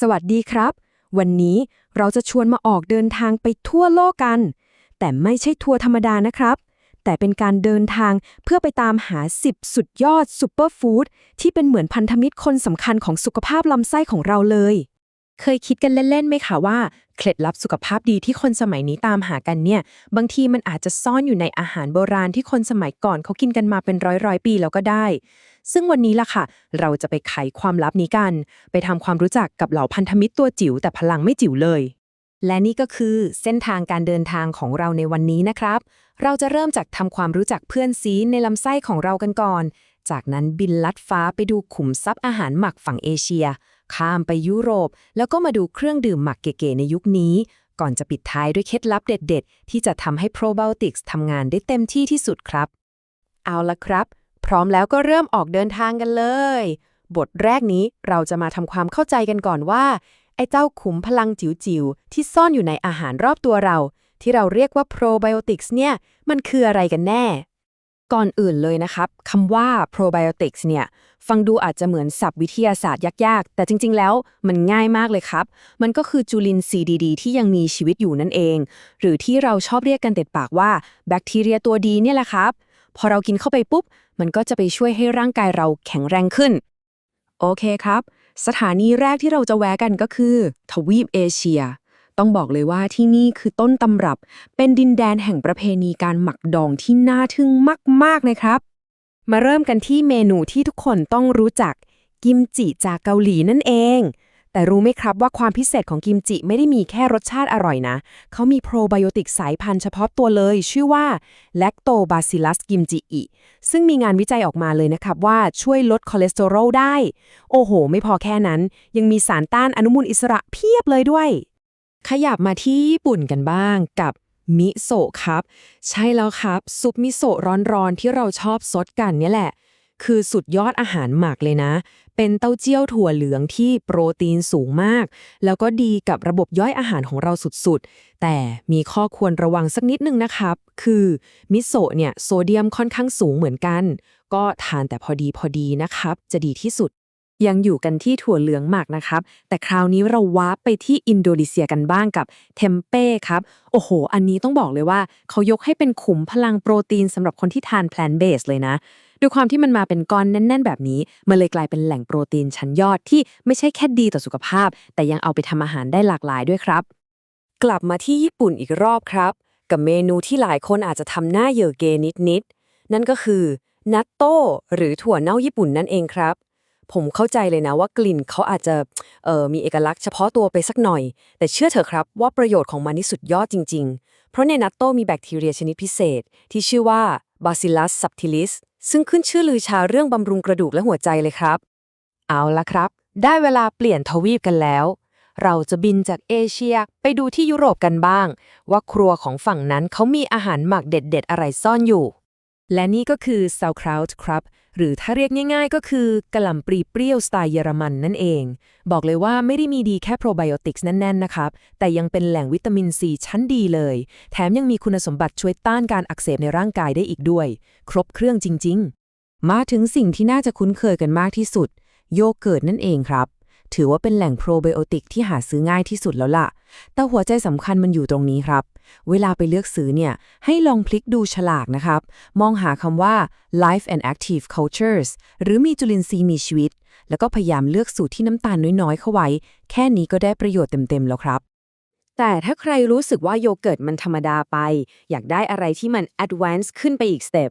สวัสดีครับ วันนี้เราจะชวนมาออกเดินทางไปทั่วโลกกัน แต่ไม่ใช่ทัวร์ธรรมดานะครับ แต่เป็นการเดินทางเพื่อไปตามหา 10 สุดยอดซูเปอร์ฟู้ดที่เป็นเหมือนพันธมิตรคนสำคัญของสุขภาพลำไส้ของเราเลย เคยคิดกันเล่นๆไหมคะว่า เคล็ดลับสุขภาพดีที่คนสมัยนี้ตามหากันเนี่ย บางทีมันอาจจะซ่อนอยู่ในอาหารโบราณที่คนสมัยก่อนเขากินกันมาเป็นร้อยร้อยๆปีแล้วก็ได้ ซึ่งวันนี้ล่ะค่ะ เราจะไปไขความลับนี้กัน ไปทำความรู้จักกับเหล่าพันธมิตรตัวจิ๋วแต่พลังไม่จิ๋วเลย และนี่ก็คือเส้นทางการเดินทางของเราในวันนี้นะครับ เราจะเริ่มจากทำความรู้จักเพื่อนซีในลำไส้ของเรากันก่อน จากนั้นบินลัดฟ้าไปดูขุมทรัพย์อาหารหมักฝั่งเอเชีย ข้ามไปยุโรป แล้วก็มาดูเครื่องดื่มหมักเก๋ๆในยุคนี้ก่อนจะปิดท้ายด้วยเคล็ดลับเด็ด ๆ ที่จะทำให้ probiotics ทำงานได้เต็มที่ที่สุดครับ เอาละครับ พร้อมแล้วก็เริ่มออกเดินทางกันเลย บทแรกนี้เราจะมาทำความเข้าใจกันก่อนว่า ไอ้เจ้าขุมพลังจิ๋วๆ ที่ซ่อนอยู่ในอาหารรอบตัวเรา ที่เราเรียกว่า probiotics เนี่ย มันคืออะไรกันแน่ ก่อนอื่นเลยนะครับคำว่า probiotics เนี่ย ฟังดูอาจจะเหมือนศัพท์วิทยาศาสตร์ยากๆ แต่จริงๆแล้วมันง่ายมากเลยครับ มันก็คือจุลินทรีย์ดีๆ ที่ยังมีชีวิตอยู่นั่นเอง หรือที่เราชอบเรียกกันติดปากว่าแบคทีเรียตัวดีเนี่ยแหละครับ พอเรากินเข้าไปปุ๊บ มันก็จะไปช่วยให้ร่างกายเราแข็งแรงขึ้น โอเคครับ สถานีแรกที่เราจะแวะกันก็คือ ทวีปเอเชีย ต้องบอกเลยว่าที่นี่คือต้นตำรับ เป็นดินแดนแห่งประเพณีการหมักดองที่น่าทึ่งมากๆนะครับ มาเริ่มกันที่เมนูที่ทุกคนต้องรู้จัก กิมจิจากเกาหลีนั่นเอง แต่รู้ไหมครับว่าความพิเศษของกิมจิไม่ได้มีแค่รสชาติอร่อยนะ เขามีโปรไบโอติกสายพันธุ์เฉพาะตัวเลย ชื่อว่า Lactobacillus kimchi ซึ่งมีงานวิจัยออกมาเลยนะครับว่าช่วยลดคอเลสเตอรอลได้ โอ้โห ไม่พอแค่นั้น ยังมีสารต้านอนุมูลอิสระเพียบเลยด้วย ขยับมาที่ญี่ปุ่นกันบ้างกับมิโซะครับ ใช่แล้วครับ ซุปมิโซะร้อนๆ ที่เราชอบซดกันเนี่ยแหละ คือสุดยอดอาหารหมักเลยนะ เป็นเต้าเจี้ยวถั่วเหลืองที่โปรตีนสูงมาก แล้วก็ดีกับระบบย่อยอาหารของเราสุดๆ แต่มีข้อควรระวังสักนิดนึงนะครับ คือมิโซะเนี่ยโซเดียมค่อนข้างสูงเหมือนกัน ก็ทานแต่พอดีพอดีนะครับ จะดีที่สุด ยังอยู่กันที่ถั่วเหลืองหมักนะครับ แต่คราวนี้เราวาร์ไปที่อินโดนีเซียกันบ้างกับเทมเป้ครับ โอ้โห อันนี้ต้องบอกเลยว่า เขายกให้เป็นขุมพลังโปรตีนสำหรับคนที่ทานแพลนเบสเลยนะด้วยความที่มันมาเป็นก้อนแน่น ๆ แบบนี้ มันเลยกลายเป็นแหล่งโปรตีนชั้นยอดที่ไม่ใช่แค่ดีต่อสุขภาพ แต่ยังเอาไปทำอาหารได้หลากหลายด้วยครับ กลับมาที่ญี่ปุ่นอีกรอบครับ กับเมนูที่หลายคนอาจจะทำหน้าเย่อเกนิดๆนั่นก็คือนัตโต้หรือถั่วเน่าญี่ปุ่นนั่นเองครับ ผมเข้าใจเลยนะว่ากลิ่นเขาอาจจะเอ่อมีเอกลักษณ์เฉพาะตัวไปสักหน่อย แต่เชื่อเถอะครับว่าประโยชน์ของมันนี่สุดยอดจริง ๆ เพราะในนัตโต้มีแบคทีเรียชนิดพิเศษ ที่ชื่อว่า Bacillus subtilis ซึ่งขึ้นชื่อลือชาเรื่องบำรุงกระดูกและหัวใจเลยครับ เอาละครับ ได้เวลาเปลี่ยนทวีปกันแล้ว เราจะบินจากเอเชียไปดูที่ยุโรปกันบ้าง ว่าครัวของฝั่งนั้นเขามีอาหารหมักเด็ดๆ อะไรซ่อนอยู่ และนี่ก็คือ sauerkraut ครับ หรือถ้าเรียกง่ายๆ ก็คือกะหล่ำปลีเปรี้ยวสไตล์เยอรมันนั่นเอง บอกเลยว่าไม่ได้มีดีแค่โปรไบโอติกส์แน่นๆนะครับ แต่ยังเป็นแหล่งวิตามินซีชั้นดีเลย แถมยังมีคุณสมบัติช่วยต้านการอักเสบในร่างกายได้อีกด้วย ครบเครื่องจริง ๆ มาถึงสิ่งที่น่าจะคุ้นเคยกันมากที่สุด โยเกิร์ตนั่นเองครับ ถือว่าเป็นแหล่งโปรไบโอติกที่หาซื้อง่ายที่สุดแล้วล่ะ แต่หัวใจสำคัญมันอยู่ตรงนี้ครับ เวลาไปเลือกซื้อเนี่ย ให้ลองพลิกดูฉลากนะครับ มองหาคำว่า life and active cultures หรือมีจุลินทรีย์มีชีวิต แล้วก็พยายามเลือกสูตรที่น้ำตาลน้อยๆเข้าไว้ แค่นี้ก็ได้ประโยชน์เต็มๆแล้วครับแต่ถ้าใครรู้สึกว่าโยเกิร์ตมันธรรมดาไป อยากได้อะไรที่มัน advance ขึ้นไปอีกสเต็ป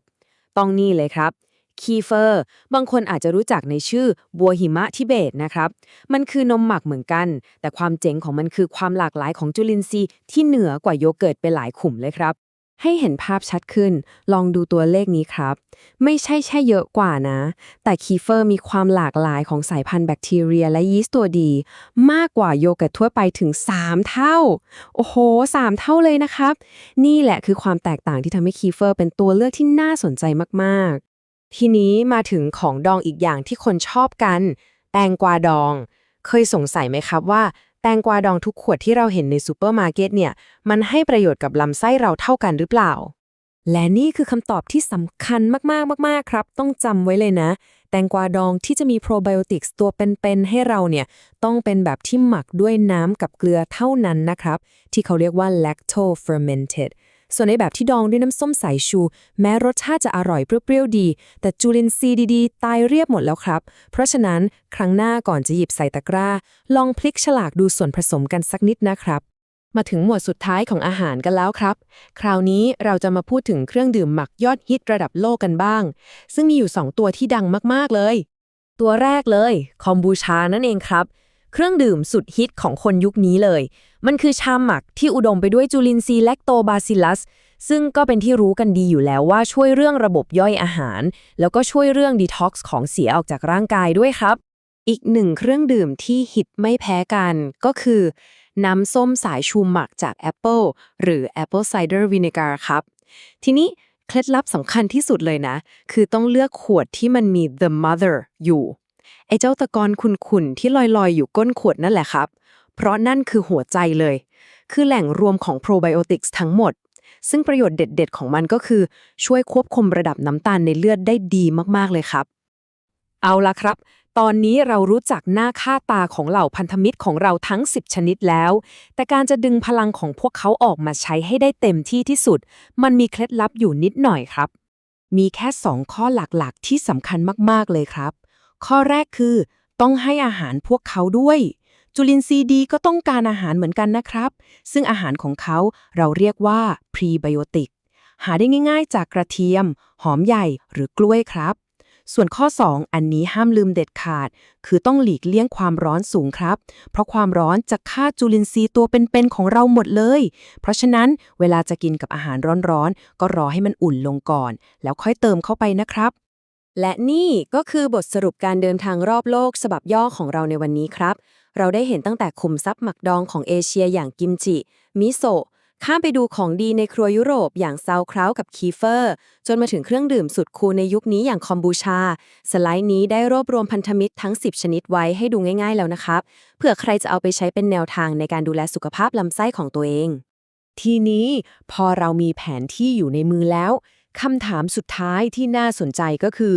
ต้องนี่เลยครับ คีเฟอร์ บางคนอาจจะรู้จักในชื่อบัวหิมะทิเบตนะครับ มันคือนมหมักเหมือนกัน แต่ความเจ๋งของมันคือความหลากหลายของจุลินทรีย์ที่เหนือกว่าโยเกิร์ตไปหลายขุมเลยครับ ให้เห็นภาพชัดขึ้น ลองดูตัวเลขนี้ครับ ไม่ใช่แค่เยอะกว่านะ แต่คีเฟอร์มีความหลากหลายของสายพันธุ์แบคทีเรียและยีสต์ตัวดี มากกว่าโยเกิร์ตทั่วไปถึง 3 เท่า โอ้โห 3 เท่าเลยนะครับ นี่แหละคือความแตกต่างที่ทำให้คีเฟอร์เป็นตัวเลือกที่น่าสนใจมาก ทีนี้มาถึงของดองอีกอย่างที่คนชอบกัน แตงกวาดอง เคยสงสัยไหมครับว่า แตงกวาดองทุกขวดที่เราเห็นในซูเปอร์มาร์เก็ตเนี่ย มันให้ประโยชน์กับลำไส้เราเท่ากันหรือเปล่า และนี่คือคำตอบที่สำคัญมากๆๆๆครับ ต้องจำไว้เลยนะ แตงกวาดองที่จะมีโปรไบโอติกส์ตัวเป็นๆให้เราเนี่ย ต้องเป็นแบบที่หมักด้วยน้ำกับเกลือเท่านั้นนะครับ ที่เขาเรียกว่า lacto fermented ส่วนในแบบที่ดองด้วยน้ำส้มสายชู แม้รสชาติจะอร่อยเปรี้ยวๆดี แต่จุลินทรีย์ดีๆ ตายเรียบหมดแล้วครับ เพราะฉะนั้นครั้งหน้าก่อนจะหยิบใส่ตะกร้า ลองพลิกฉลากดูส่วนผสมกันสักนิดนะครับ มาถึงหมวดสุดท้ายของอาหารกันแล้วครับ คราวนี้เราจะมาพูดถึงเครื่องดื่มหมักยอดฮิตระดับโลกกันบ้าง ซึ่งมีอยู่ 2 ตัวที่ดังมากๆเลย ตัวแรกเลยคอมบูชานั่นเองครับ เครื่องดื่มสุดฮิตของคนยุคนี้เลย มันคือชาหมักที่อุดมไปด้วยจุลินทรีย์แลคโตบาซิลัส ซึ่งก็เป็นที่รู้กันดีอยู่แล้วว่าช่วยเรื่องระบบย่อยอาหาร แล้วก็ช่วยเรื่องดีท็อกซ์ของเสียออกจากร่างกายด้วยครับ อีกหนึ่งเครื่องดื่มที่ฮิตไม่แพ้กันก็คือ น้ำส้มสายชูหมักจากแอปเปิลหรือ Apple Cider Vinegar ครับ ทีนี้เคล็ดลับสำคัญที่สุดเลยนะ คือต้องเลือกขวดที่มันมี the mother อยู่ ไอ้เจ้าตะกอนขุ่นๆที่ลอยๆ อยู่ก้นขวดนั่นแหละครับ เพราะนั่นคือหัวใจเลย คือแหล่งรวมของโปรไบโอติกส์ทั้งหมด ซึ่งประโยชน์เด็ด ๆ ของมันก็คือช่วยควบคุมระดับน้ำตาลในเลือดได้ดีมากๆเลยครับ เอาละครับ ตอนนี้เรารู้จักหน้าค่าตาของเหล่าพันธมิตรของเราทั้ง 10 ชนิดแล้ว แต่การจะดึงพลังของพวกเขาออกมาใช้ให้ได้เต็มที่ที่สุด มันมีเคล็ดลับอยู่นิดหน่อยครับ มีแค่ 2 ข้อหลักๆ ที่สำคัญมากๆเลยครับ ข้อแรกคือ ต้องให้อาหารพวกเขาด้วย จุลินทรีย์ดีก็ต้องการอาหารเหมือนกันนะครับ ซึ่งอาหารของเขาเราเรียกว่าพรีไบโอติกหาได้ง่าย ๆ จากกระเทียม หอมใหญ่หรือกล้วยครับ ส่วนข้อ 2 อันนี้ห้ามลืมเด็ดขาด คือต้องหลีกเลี่ยงความร้อนสูงครับ เพราะความร้อนจะฆ่าจุลินทรีย์ตัวเป็นๆของเราหมดเลย เพราะฉะนั้นเวลาจะกินกับอาหารร้อนๆ ก็รอให้มันอุ่นลงก่อน แล้วค่อยเติมเข้าไปนะครับ และนี่ก็คือบทสรุปการเดินทางรอบโลกฉบับย่อของเราในวันนี้ครับ เราได้เห็นตั้งแต่ขุมทรัพย์หมักดองของเอเชียอย่างกิมจิ มิโซะ ข้ามไปดูของดีในครัวยุโรปอย่างซาวคราวกับคีเฟอร์ จนมาถึงเครื่องดื่มสุดคูลในยุคนี้อย่างคอมบูชา สไลด์นี้ได้รวบรวมพันธมิตรทั้ง 10 ชนิดไว้ให้ดูง่ายๆแล้วนะครับ เผื่อใครจะเอาไปใช้เป็นแนวทางในการดูแลสุขภาพลำไส้ของตัวเอง ทีนี้พอเรามีแผนที่อยู่ในมือแล้ว คำถามสุดท้ายที่น่าสนใจก็คือ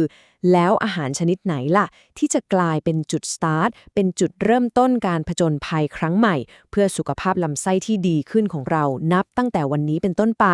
แล้วอาหารชนิดไหนล่ะ ที่จะกลายเป็นจุดสตาร์ทเป็นจุดเริ่มต้นการผจญภัยครั้งใหม่ เพื่อสุขภาพลำไส้ที่ดีขึ้นของเรานับตั้งแต่วันนี้เป็นต้นไป